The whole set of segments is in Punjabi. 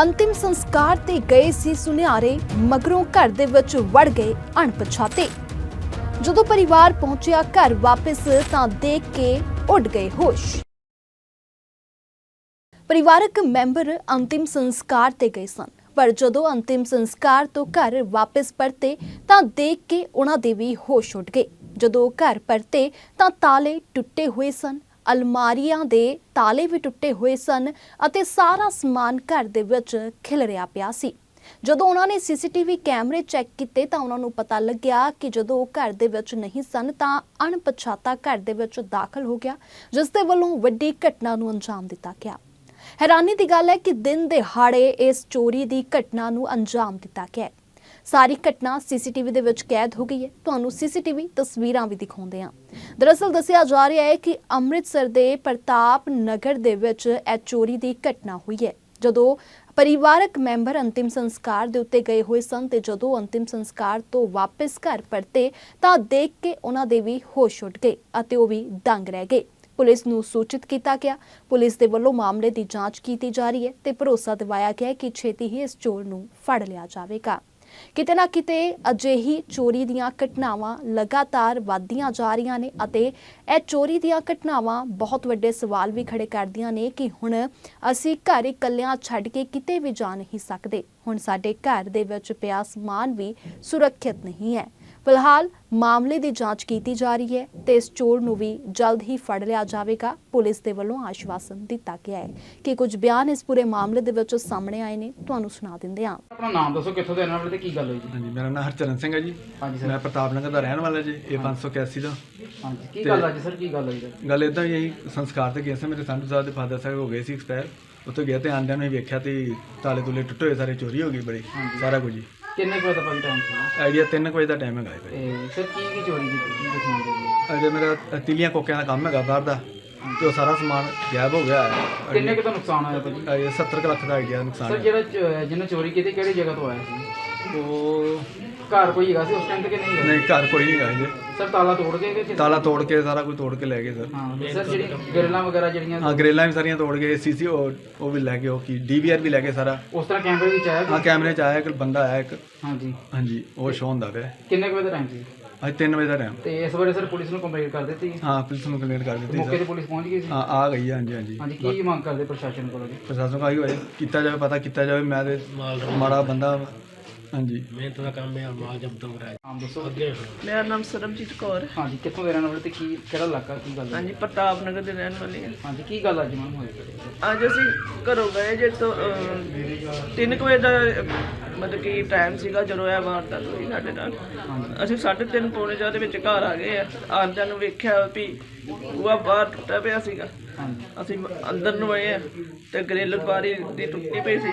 ਅੰਤਿਮ ਸੰਸਕਾਰ ਤੇ ਗਏ ਸੀ ਸੁਨਿਆਰੇ, ਮਗਰੋਂ ਘਰ ਦੇ ਵਿੱਚ ਵੜ ਗਏ ਅਣਪਛਾਤੇ। ਜਦੋਂ ਪਰਿਵਾਰ ਪਹੁੰਚਿਆ, ਘਰ ਵਾਪਸ ਤਾਂ ਦੇਖ ਕੇ ਉੱਡ ਗਏ ਹੋਸ਼। ਪਰਿਵਾਰਕ ਮੈਂਬਰ ਅੰਤਿਮ ਸੰਸਕਾਰ ਤੇ ਗਏ ਸਨ, ਪਰ ਜਦੋਂ ਅੰਤਿਮ ਸੰਸਕਾਰ ਤੋਂ ਘਰ ਵਾਪਸ ਪਰਤੇ, ਤਾਂ ਦੇਖ ਕੇ ਉਹਨਾਂ ਦੇ ਵੀ ਹੋਸ਼ ਉੱਡ ਗਏ। ਜਦੋਂ ਘਰ ਪਰਤੇ, ਤਾਂ ਤਾਲੇ ਟੁੱਟੇ ਹੋਏ ਸਨ। ਅਲਮਾਰੀਆਂ ਦੇ ਤਾਲੇ ਵੀ ਟੁੱਟੇ ਹੋਏ ਸਨ ਅਤੇ ਸਾਰਾ ਸਮਾਨ ਘਰ ਦੇ ਵਿੱਚ ਖਿਲਰਿਆ ਪਿਆ ਸੀ। ਜਦੋਂ ਉਹਨਾਂ ਨੇ ਸੀਸੀਟੀਵੀ ਕੈਮਰੇ ਚੈੱਕ ਕੀਤੇ ਤਾਂ ਉਹਨਾਂ ਨੂੰ ਪਤਾ ਲੱਗਿਆ ਕਿ ਜਦੋਂ ਉਹ ਘਰ ਦੇ ਵਿੱਚ ਨਹੀਂ ਸਨ ਤਾਂ ਅਣਪਛਾਤਾ ਘਰ ਦੇ ਵਿੱਚ ਦਾਖਲ ਹੋ ਗਿਆ, ਜਿਸ ਦੇ ਵੱਲੋਂ ਵੱਡੀ ਘਟਨਾ ਨੂੰ ਅੰਜਾਮ ਦਿੱਤਾ ਗਿਆ। ਹੈਰਾਨੀ ਦੀ ਗੱਲ ਹੈ ਕਿ ਦਿਨ ਦਿਹਾੜੇ ਇਸ ਚੋਰੀ ਦੀ ਘਟਨਾ ਨੂੰ ਅੰਜਾਮ ਦਿੱਤਾ ਗਿਆ ਸਾਰੀ ਘਟਨਾ ਸੀਸੀਟੀਵੀ ਦੇ ਵਿੱਚ ਕੈਦ ਹੋ ਗਈ ਹੈ। ਤੁਹਾਨੂੰ ਸੀਸੀਟੀਵੀ ਤਸਵੀਰਾਂ ਵੀ ਦਿਖਾਉਂਦੇ ਹਾਂ। ਦਰਅਸਲ ਦੱਸਿਆ ਜਾ ਰਿਹਾ ਹੈ ਕਿ ਅੰਮ੍ਰਿਤਸਰ ਦੇ ਪ੍ਰਤਾਪ ਨਗਰ ਦੇ ਵਿੱਚ ਇਹ ਚੋਰੀ ਦੀ ਘਟਨਾ ਹੋਈ ਹੈ। ਜਦੋਂ ਪਰਿਵਾਰਕ ਮੈਂਬਰ ਅੰਤਿਮ ਸੰਸਕਾਰ ਦੇ ਉੱਤੇ ਗਏ ਹੋਏ ਸਨ ਤੇ ਜਦੋਂ ਅੰਤਿਮ ਸੰਸਕਾਰ ਤੋਂ ਵਾਪਸ ਘਰ ਪਰਤੇ ਤਾਂ ਦੇਖ ਕੇ ਉਹਨਾਂ ਦੇ ਵੀ ਹੋਸ਼ ਉੱਡ ਗਏ ਅਤੇ ਉਹ ਵੀ ਦੰਗ ਰਹਿ ਗਏ। ਪੁਲਿਸ ਨੂੰ ਸੂਚਿਤ ਕੀਤਾ ਗਿਆ। ਪੁਲਿਸ ਦੇ ਵੱਲੋਂ ਮਾਮਲੇ ਦੀ ਜਾਂਚ ਕੀਤੀ ਜਾ ਰਹੀ ਹੈ ਤੇ ਭਰੋਸਾ ਦਿਵਾਇਆ ਗਿਆ ਕਿ ਛੇਤੀ ਹੀ ਇਸ ਚੋਰ ਨੂੰ ਫੜ ਲਿਆ ਜਾਵੇਗਾ। ਕਿਤੇ ਨਾ ਕਿਤੇ ਅਜਿਹੀ ਚੋਰੀ ਦੀਆਂ ਘਟਨਾਵਾਂ ਲਗਾਤਾਰ ਵਧਦੀਆਂ ਜਾ ਰਹੀਆਂ ਨੇ ਅਤੇ ਇਹ ਚੋਰੀ ਦੀਆਂ ਘਟਨਾਵਾਂ ਬਹੁਤ ਵੱਡੇ ਸਵਾਲ ਵੀ ਖੜੇ ਕਰਦੀਆਂ ਨੇ ਕਿ ਹੁਣ ਅਸੀਂ ਘਰ ਇਕੱਲਿਆਂ ਛੱਡ ਕੇ ਕਿਤੇ ਵੀ ਜਾ ਨਹੀਂ ਸਕਦੇ। ਹੁਣ ਸਾਡੇ ਘਰ ਦੇ ਵਿੱਚ ਪਿਆ ਸਮਾਨ ਵੀ ਸੁਰੱਖਿਅਤ ਨਹੀਂ ਹੈ। ਫਿਲਹਾਲ ਮਾਮਲੇ ਦੀ ਜਾਂਚ ਕੀਤੀ ਜਾ ਰਹੀ ਹੈ ਤੇ ਇਸ ਚੋਰ ਨੂੰ ਵੀ ਜਲਦ ਹੀ ਫੜ ਲਿਆ ਜਾਵੇਗਾ। ਪੁਲਿਸ ਦੇ ਵੱਲੋਂ ਆਸ਼ਵਾਸਨ ਦਿੱਤਾ ਗਿਆ ਹੈ ਕਿ ਕੁਝ ਬਿਆਨ ਇਸ ਪੂਰੇ ਮਾਮਲੇ ਦੇ ਵਿੱਚ ਸਾਹਮਣੇ ਆਏ ਨੇ। ਤੁਹਾਨੂੰ ਸੁਣਾ ਦਿੰਦੇ ਹਾਂ। ਆਪਣਾ ਨਾਮ ਦੱਸੋ ਕਿੱਥੋਂ ਦੇ ਰਹਿਣ ਵਾਲੇ ਤੇ ਕੀ ਗੱਲ ਹੋਈ ਜੀ? ਹਾਂਜੀ ਮੇਰਾ ਨਾਮ ਹਰਚਰਨ ਸਿੰਘ ਹੈ ਜੀ। ਹਾਂਜੀ ਸਰ। ਮੈਂ ਪ੍ਰਤਾਪ ਨਗਰ ਦਾ ਰਹਿਣ ਵਾਲਾ ਜੀ ਇਹ 581 ਦਾ। ਹਾਂਜੀ ਕੀ ਗੱਲ ਅੱਜ ਸਰ? ਕੀ ਗੱਲ ਹੋਈ ਸਰ ਗੱਲ ਇਦਾਂ ਹੀ ਹੈ ਸੰਸਕਾਰ ਤੇ ਗਿਆ ਸੀ ਮੇਰੇ ਸੰਧੂ ਸਾਹਿਬ ਦੇ ਫਾਦਰ ਸਾਹਿਬ ਹੋ ਗਏ ਸੀ ਐਕਸਪਾਇਰ ਉੱਥੇ ਗਿਆ ਤੇ ਆਂਦਿਆਂ ਨੂੰ ਹੀ ਵੇਖਿਆ ਤੇ ਤਾਲੇ ਤੁਲੇ ਟੁੱਟੇ ਹੋਏ ਸਾਰੇ ਚੋਰੀ ਹੋ ਗਈ ਬੜੀ ਸਾਰਾ ਕੁਝ ਜੀ ਕਿੰਨੇ ਕੁ ਵਜੇ ਦਾ ਭਾਈ ਟਾਈਮ ਸੀ ਆਈਡੀਆ 3 ਵਜੇ ਦਾ ਟਾਈਮ ਹੈਗਾ ਤੇ ਸਰ ਕੀ ਕੀ ਚੋਰੀ ਕੀਤੀ ਕੀ ਦੱਸਣਾ ਚਾਹੀਏ ਅਜੇ ਮੇਰਾ ਤਿਲੀਆਂ ਕੋਕਿਆਂ ਦਾ ਕੰਮ ਹੈਗਾ ਬਾਹਰ ਦਾ ਤੇ ਉਹ ਸਾਰਾ ਸਮਾਨ ਗਾਇਬ ਹੋ ਗਿਆ ਹੈ। ਕਿੰਨੇ ਕੁ ਦਾ ਨੁਕਸਾਨ ਹੋਇਆ ਭਾਜੀ? ਇਹ 70 ਕੁ ਲੱਖ ਦਾ ਆਈਡੀਆ ਨੁਕਸਾਨ ਸਰ ਹੈ। ਜਿਹੜਾ ਚ- ਜਿਹਨੇ ਚੋਰੀ ਕੀਤੀ ਕਿਹੜੀ ਜਗ੍ਹਾ ਤੋਂ ਆਇਆ ਸੀ? ਉਹ ਘਰ ਕੋਈ ਹੈਗਾ ਸੀ ਉਸ ਟਾਈਮ ਤੇ ਕਿ ਨਹੀਂ ਹੈਗਾ? ਨਹੀਂ ਘਰ ਕੋਈ ਨਹੀਂ ਹੈਗਾ ਜੀ। ਸਰ ਤਾਲਾ ਤੋੜ ਕੇ ਕਿ ਤਾਲਾ ਤੋੜ ਕੇ ਸਾਰਾ ਕੁਝ ਤੋੜ ਕੇ ਲੈ ਗਏ ਸਰ। ਹਾਂ ਸਰ ਜਿਹੜੀ ਗਰਲਾਂ ਵਗੈਰਾ ਜਿਹੜੀਆਂ ਹਾਂ ਗਰੇਲਾਂ ਵੀ ਸਾਰੀਆਂ ਤੋੜ ਗਏ ਸੀਸੀ ਉਹ ਵੀ ਲੈ ਗਏ ਉਹ ਕੀ ਡੀਵੀਆਰ ਵੀ ਲੈ ਗਏ ਸਾਰਾ। ਉਸ ਤਰ੍ਹਾਂ ਕੈਮਰੇ ਵਿੱਚ ਆਇਆ ਹਾਂ ਕੈਮਰੇ 'ਚ ਆਇਆ ਇੱਕ ਬੰਦਾ ਆਇਆ ਇੱਕ। ਹਾਂਜੀ। ਹਾਂਜੀ ਉਹ ਸ਼ੋਅ ਹੁੰਦਾ ਪਿਆ। ਕਿੰਨੇ ਕੁ ਵਜੇ ਦਾ ਟਾਈਮ ਸੀ? ਅੱਜ 3 ਵਜੇ ਦਾ ਟਾਈਮ ਤੇ ਇਸ ਬਾਰੇ ਸਰ ਪੁਲਿਸ ਨੂੰ ਕੰਪਲੇਂਟ ਕਰ ਦਿੱਤੀ? ਹਾਂ ਪੁਲਿਸ ਨੂੰ ਕੰਪਲੇਂਟ ਕਰ ਦਿੱਤੀ ਮੌਕੇ ਸਰ। ਤੇ ਪੁਲਿਸ ਪਹੁੰਚ ਗਈ ਸੀ? ਹਾਂ ਆ ਗਈ ਹੈ, ਹਾਂਜੀ ਹਾਂਜੀ। ਹਾਂਜੀ ਕੀ ਮੰਗ ਕਰਦੇ ਪ੍ਰਸ਼ਾਸਨ ਕੋਲੋਂ ਜੀ? ਪ੍ਰਸ਼ਾਸਨ ਕਹੀ ਹੋਏ ਕੀਤਾ ਜਾਵੇ ਪਤਾ ਕੀਤਾ ਜਾਵੇ ਮੈਂ ਤੇ ਮਾੜਾ ਬੰਦਾ ਵਾਂ। ਹਾਂਜੀ। ਨਾਮ ਦੱਸੋ। ਮੇਰਾ ਨਾਮ ਸਰਬਜੀਤ ਕੌਰ ਹੈ। ਹਾਂਜੀ ਕਿੱਥੋਂ ਦੇ ਰਹਿਣ ਵਾਲੇ ਤੇ ਕੀ ਕਿਹੜਾ ਇਲਾਕਾ ਕੀ ਗੱਲ ਹੈ ਹਾਂਜੀ ਪ੍ਰਤਾਪ ਨਗਰ ਦੇ ਰਹਿਣ ਵਾਲੇ ਹਾਂ। ਹਾਂਜੀ ਕੀ ਗੱਲ ਅੱਜ ਮੈਮ ਹੋਈ? ਅੱਜ ਅਸੀਂ ਘਰੋਂ ਗਏ ਜੇ ਤੋਂ 3 ਵਜੇ ਦਾ ਅਹ, ਮਤਲਬ ਕਿ ਟਾਈਮ ਸੀਗਾ ਜਦੋਂ ਇਹ ਵਾਰਦਾਤ ਹੋਈ ਸਾਡੇ ਨਾਲ। ਅਸੀਂ 3:30 ਪੌਣੇ ਚਾਰ ਦੇ ਵਿੱਚ ਘਰ ਆ ਗਏ ਆ। ਆਂਦਿਆਂ ਨੂੰ ਵੇਖਿਆ ਵੀ ਉਹ ਬਾਹਰ ਟੁੱਟਾ ਪਿਆ ਸੀਗਾ। ਹਾਂਜੀ। ਅਸੀਂ ਅੰਦਰ ਨੂੰ ਆਏ ਆ ਤੇ ਗ੍ਰਿਲ ਬਾਰੀ ਦੀ ਟੁੱਟੀ ਪਈ ਸੀ।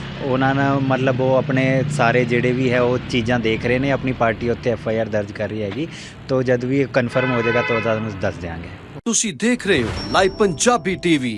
ਉਹਨਾਂ ਨਾਲ ਮਤਲਬ ਉਹ ਆਪਣੇ ਸਾਰੇ ਜਿਹੜੇ ਵੀ ਹੈ ਉਹ ਚੀਜ਼ਾਂ ਦੇਖ ਰਹੇ ਨੇ, ਆਪਣੀ ਪਾਰਟੀ ਉੱਤੇ ਐਫ ਆਈ ਆਰ ਦਰਜ ਕਰ ਰਹੀ ਹੈਗੀ। ਤੋਂ ਜਦ ਵੀ ਕਨਫਰਮ ਹੋ ਜਾਏਗਾ ਤਾਂ ਤੁਹਾਨੂੰ ਦੱਸ ਦਿਆਂਗੇ। ਤੁਸੀਂ ਦੇਖ ਰਹੇ ਹੋ ਲਾਈਵ ਪੰਜਾਬੀ ਟੀਵੀ।